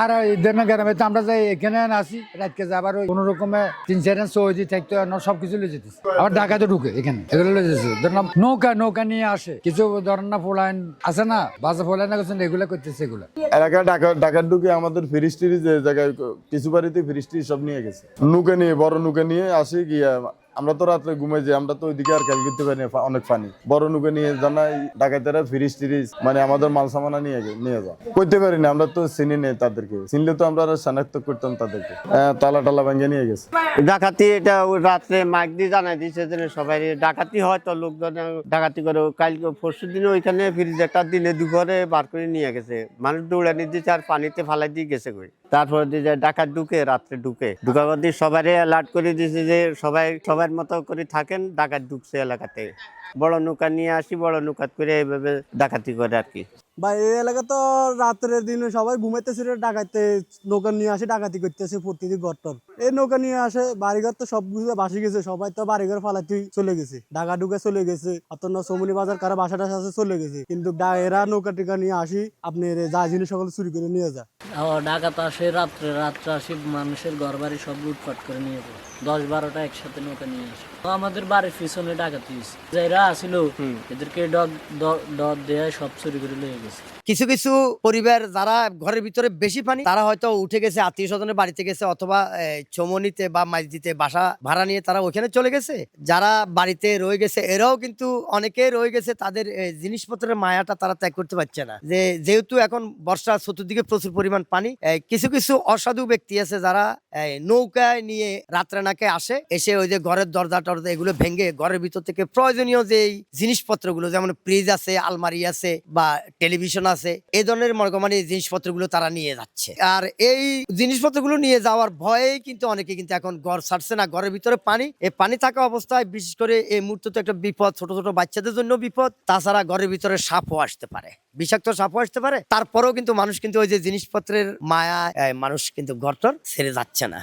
আর গ্রামে তো আমরা যাই, এখানে আসি রাতকে যাবার ওই কোনো রকমে তিন চার দিন সৌদি থাকতে হয় সব কিছু লয়ে আবার ঢাকাতে ঢুকে এখানে। এগুলো লয়ে ধরলাম, নৌকা নৌকা নিয়ে আসে। কিছু ধরেন না ফোলাইন আছে না? বাসে ফোলাইন না এগুলো করতেছে এগুলো। এলাকা ঢাকা, ঢাকার ঢুকে আমাদের ফ্রিস্টির যে জায়গায়, কিছু বাড়িতে ফ্রিস্টি সব নিয়ে গেছে। নৌকা নিয়ে, বড় নৌকা নিয়ে আসি গিয়া আমরা তো রাত্রে ঘুমাই যাই, আমরা তো ওইদিকে আর খেয়াল করতে পারি অনেক পানি বড় নৌকা নিয়ে জানাই, ডাকাতেরা ফ্রিজ টিরিজ মানে আমাদের মাল সামানা নিয়ে নিয়ে যা করতে পারি না, আমরা তো চিনি নেই তাদেরকে। চিনলে তো আমরা শনাক্ত করতাম তাদেরকে। তালা টালা ভেঙে নিয়ে গেছে। ডাকাতি এটা রাত্রে মাইক দিয়ে জানাই দিয়েছে যে সবাই ডাকাতি হয় তো লোকজন ডাকাতি করে। কালকে পরশু দিনে ওইখানে ফ্রিজ একটা দিনে দুপুরে বার করে নিয়ে গেছে। মানুষ দৌড়ানি দিয়েছে আর পানিতে ফালাই দিয়ে গেছে কই। তারপরে দিয়ে ডাকাত ঢুকে, রাত্রে ঢুকে। ঢুকাবার দিয়ে সবাই অ্যালার্ট করে দিয়েছে যে সবাই সবাই সবার মতো করে থাকেন, ডাকাত ঢুকছে এলাকাতে। বড় নৌকা নিয়ে আসি, বড় নৌকাত করে এইভাবে ডাকাতি করে আর কি। বা এই এলাকা তো রাত্রের দিনে সবাই ঘুমাইতেছিল ডাকাইতে নৌকা নিয়ে আসে ডাকাতি করতেছে প্রতিদিন ঘরটর এই নৌকা নিয়ে আসে বাড়িঘর তো সব কিছু বাসি গেছে সবাই তো বাড়িঘর ফালাতে চলে গেছে। ঢাকা ঢুকে চলে গেছে অতন্য সমনি বাজার কারও বাসা টাসা আছে চলে গেছে। কিন্তু এরা নৌকা টিকা নিয়ে আসি আপনি এর যা জিনিস সকল চুরি করে নিয়ে যা। ও ডাকাত আসে রাত্রে রাত্রে আসে মানুষের ঘর বাড়ি সব লুটপাট করে নিয়ে যায়। দশ বারোটা একসাথে নৌকা নিয়ে আসে। তো আমাদের বাড়ির পিছনে ডাকাতি যারা আসিল এদেরকে ডগ ডর দেয় সব চুরি করে নিয়ে গেছে। কিছু কিছু পরিবার যারা ঘরের ভিতরে বেশি পানি, তারা হয়তো উঠে গেছে, আত্মীয় স্বজনের বাড়িতে গেছে অথবা চমনিতে বা মাইদিতে বাসা ভাড়া নিয়ে তারা ওখানে চলে গেছে। যারা বাড়িতে রয়ে গেছে, এরাও কিন্তু অনেকে রয়ে গেছে, তাদের জিনিসপত্রের মায়াটা তারা ত্যাগ করতে পারছে না। যে, যেহেতু এখন বর্ষা চতুর্দিকে প্রচুর পরিমাণ পানি কিছু কিছু অসাধু ব্যক্তি আছে যারা নৌকায় নিয়ে রাত্রে নাকে আসে, এসে ওই যে ঘরের দরজা টরজা এগুলো ভেঙে ঘরের ভিতর থেকে প্রয়োজনীয় যে জিনিসপত্রগুলো, যেমন ফ্রিজ আছে, আলমারি আছে বা টেলিভিশন আছে এই ধরনের মর্গমানি জিনিসপত্রগুলো তারা নিয়ে যাচ্ছে। আর এই জিনিসপত্রগুলো নিয়ে যাওয়ার ভয়েই কিন্তু অনেকে কিন্তু এখন ঘর ছাড়ছে না, ঘরের ভিতরে পানি এই পানি থাকা অবস্থায় বিশেষ করে এই মুহূর্তে তো একটা বিপদ, ছোট ছোট বাচ্চাদের জন্য বিপদ, তাছাড়া ঘরের ভিতরে সাপও আসতে পারে, বিষাক্ত সাপও আসতে পারে, তারপরেও কিন্তু মানুষ কিন্তু ওই যে জিনিসপত্রের মায়া মানুষ কিন্তু ঘরটর ছেড়ে যাচ্ছে না।